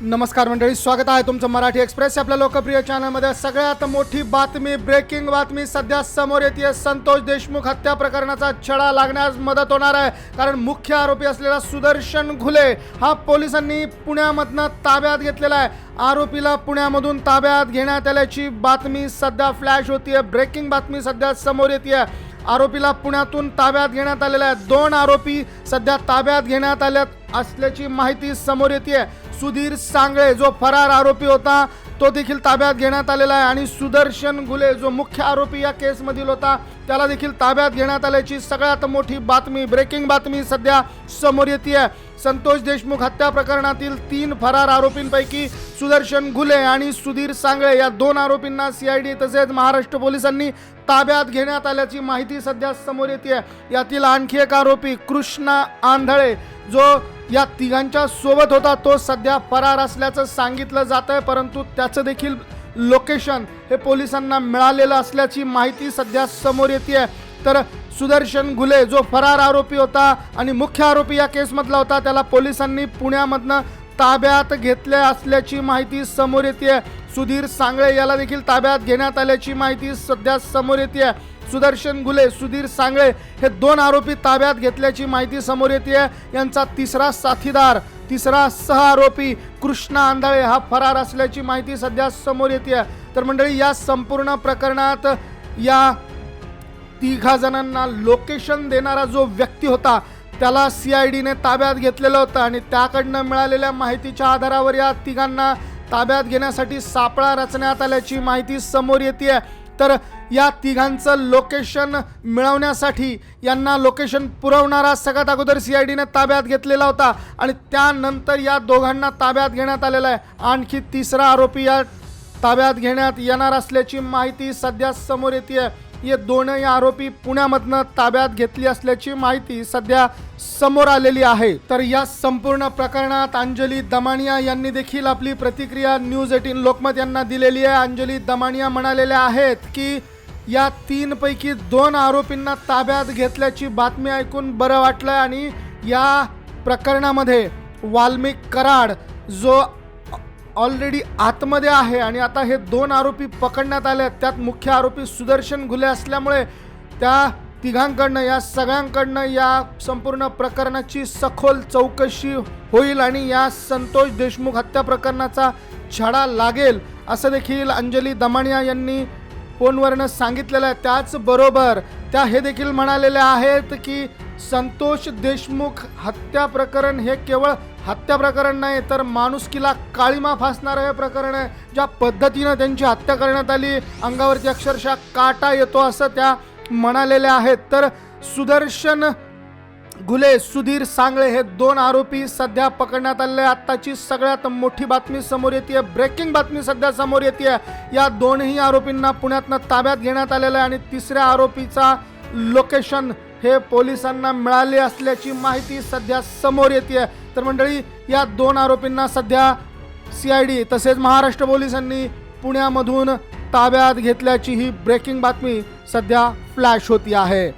नमस्कार मंडळी स्वागत आहे तुमचं मराठी एक्सप्रेस. आपल्या लोकप्रिय चॅनलमध्ये सगळ्यात मोठी बातमी ब्रेकिंग बातमी सध्या समोर येते संतोष देशमुख हत्या प्रकरणाचा छडा लागण्यास मदत होणार आहे. कारण मुख्य आरोपी असलेला सुदर्शन घुले हा पोलिसांनी पुण्यामधनं ताब्यात घेतलेला आहे. आरोपीला पुण्यामधून ताब्यात घेण्यात आल्याची बातमी सध्या फ्लॅश होतीये. ब्रेकिंग बातमी सध्या समोर येते आरोपीला पुण्यातून ताब्यात घेण्यात आलेला आहे. दोन आरोपी सध्या ताब्यात घेण्यात आल्यात. असल्याची माहिती समोर येते सुधीर सांगळे जो फरार आरोपी होता तो देखील ताब्यात घेण्यात आलेला आहे. आणि सुदर्शन घुले जो मुख्य आरोपी या केसमधील होता त्याला देखील ताब्यात घेण्यात आल्याची सगळ्यात मोठी बातमी ब्रेकिंग बातमी सध्या समोर येते संतोष देशमुख हत्या प्रकरणातील तीन फरार आरोपींपैकी सुदर्शन घुले आणि सुधीर सांगळे या दोन आरोपींना सीआयडी तसेच महाराष्ट्र पोलिसांनी ताब्यात घेण्यात आल्याची माहिती सध्या समोर येते यातील आणखी एक आरोपी कृष्णा आंधळे जो या तिघांच्या सोबत होता तो. सध्या फरार असल्याचं सांगितलं जात आहे परंतु त्याचं देखील लोकेशन हे पोलिसांना मिळालेलं असल्याची माहिती सध्या समोर येते तर सुदर्शन घुले जो फरार आरोपी होता आणि मुख्य आरोपी या केसमधला होता त्याला पोलिसांनी पुण्यामधनं ताब्यात घेतल्या असल्याची माहिती समोर येते सुधीर सांगळे याला देखील ताब्यात घेण्यात आल्याची माहिती सध्या समोर येते सुदर्शन गुले सुधीर सांगळे हे दोन आरोपी ताब्यात घेतल्याची माहिती समोर येते आहे यांचा तिसरा साथीदार तिसरा सह आरोपी कृष्णा आंधळे हा फरार असल्याची माहिती सध्या समोर येते आहे तर मंडळी या संपूर्ण प्रकरणात या तिघा जणांना लोकेशन देणारा जो व्यक्ती होता त्याला सी आय डीने ताब्यात घेतलेलं होतं आणि त्याकडनं मिळालेल्या माहितीच्या आधारावर या तिघांना ताब्यात घेण्यासाठी सापळा रचण्यात आल्याची माहिती समोर येते आहे तर या तिघांचं लोकेशन मिळवण्यासाठी यांना लोकेशन पुरवणारा सगळ्यात अगोदर सी आय डीने ताब्यात घेतलेला होता. आणि त्यानंतर या दोघांना ताब्यात घेण्यात आलेला आहे. आणखी तिसरा आरोपी या ताब्यात घेण्यात येणार असल्याची माहिती सध्या समोर येते हे दोनही आरोपी पुण्यामधनं ताब्यात घेतली असल्याची माहिती सध्या समोर आलेली आहे. तर या संपूर्ण प्रकरणात अंजली दमानिया यांनी देखील आपली प्रतिक्रिया न्यूज एटीन लोकमत यांना दिलेली आहे. अंजली दमानिया म्हणालेल्या आहेत की या तीनपैकी दोन आरोपींना ताब्यात घेतल्याची बातमी ऐकून बरं वाटलं आणि या प्रकरणामध्ये वाल्मिक कराड जो ऑलरेडी आतमध्ये आहे आणि आता हे दोन आरोपी पकडण्यात आले आहेत. त्यात मुख्य आरोपी सुदर्शन घुले असल्यामुळे त्या तिघांकडनं या सगळ्यांकडनं या संपूर्ण प्रकरणाची सखोल चौकशी होईल आणि या संतोष देशमुख हत्या प्रकरणाचा छडा लागेल असं देखील अंजली दमानिया यांनी फोनवरनं सांगितलेलं आहे त्याचबरोबर त्या हे देखील म्हणालेल्या आहेत की संतोष देशमुख हत्या प्रकरण हे केवळ हत्या प्रकरण नाही तर माणुसकीला काळीमा फासणारं हे प्रकरण आहे ज्या पद्धतीनं त्यांची हत्या करण्यात आली. अंगावरती अक्षरशः काटा येतो असं त्या म्हणालेल्या आहेत. तर सुदर्शन गुले सुधीर सांगळे हे दोन आरोपी सध्या पकडण्यात आले आत्ताची सगळ्यात मोठी बातमी समोर येते ब्रेकिंग बातमी सध्या समोर येते या दोनही आरोपींना पुण्यातनं ताब्यात घेण्यात आलेलं आहे आणि तिसऱ्या आरोपीचा लोकेशन हे पोलिसांना मिळाले असल्याची माहिती सध्या समोर येते तर मंडळी या दोन आरोपींना सध्या सी आय डी तसेच महाराष्ट्र पोलिसांनी पुण्यामधून ताब्यात घेतल्याची ही ब्रेकिंग बातमी सध्या फ्लॅश होती आहे.